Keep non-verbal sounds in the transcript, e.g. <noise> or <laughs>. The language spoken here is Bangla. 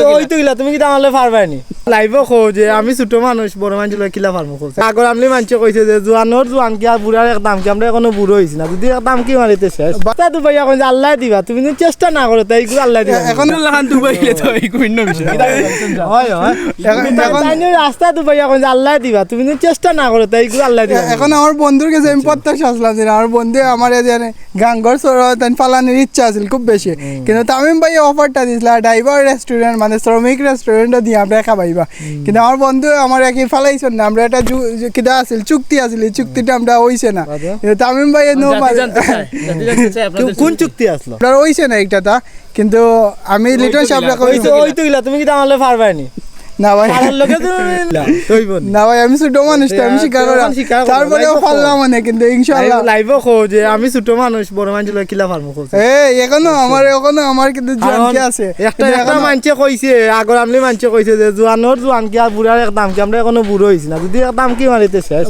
তো ওই তো গিলা তুমি কি পারবাই নি? লাইভ খো যে আমি ছোট মানুষ বড় মানুষ লয় কিলা পারমু খোঁজ আগর আমলি মানুষ কইছে যে জোয়ানোর জোয়ান কি আর বুড়ার এক দাম কি আমরা এখনও বুড়ো হইছি না। যদি এক দাম কি মারিতে শেষ বাতা তো ভাইয়া যে আল্লাহ দিবা তুমি যদি চেষ্টা না করো তাই গুলো আল্লাহ দিবা। এখন লাহান দুবাই গেলে তো এই কুইন্ন বিষয় হয় হয়। এখন- এখন- তাই নিয়ে রাস্তা তো ভাইয়া যে আল্লাহ দিবা তুমি যদি চেষ্টা না করো তাই গুলো আল্লাহ দিবা। এখন আমার বন্ধুর কাছে আমি প্রত্যাশা আসলাম যে আমার বন্ধু আমার যে গাঙ্গর তাই পালানোর ইচ্ছা আছিল খুব বেশি কিন্তু তামিম ভাই অফারটা দিছিল ড্রাইভার রেস্টুরেন্ট মানে শ্রমিক রেস্টুরেন্টে দিয়ে আমরা খাবাইবা কিন্তু আমার বন্ধু আমার একই ফালাইছেন না আমরা একটা কিনা আছিল চুক্তি আছিল এই চুক্তিটা আমরা হইছে না। তামিম ভাই নো কোন চুক্তি। আসলো? আপনার হইছে না একটা তা কিন্তু আমি লিটন সাহেবরা ওই কইছি তো ওই তুইলা তুমি কি আমার পারবাই <laughs> নি ভাই। নি ভাই আমি ছোট মানুষ তো আমি শিকার করলাম তারপরেও পারলাম মানে কিন্তু ইনশাল্লাহ লাইভ খো যে আমি ছোট মানুষ বড় মানুষ লয় কিলা পারমু খো এই এখনও আমার এখনও আমার কিন্তু জোয়ান কি আছে। একটা একটা মানছে কইছে আগর আমলি মানছে কইছে যে জোয়ানোর জোয়ান কি আর বুড়ার এক দাম কি আমরা এখনও বুড়ো হইছি না। যদি এক দাম কি মারিতে শেষ।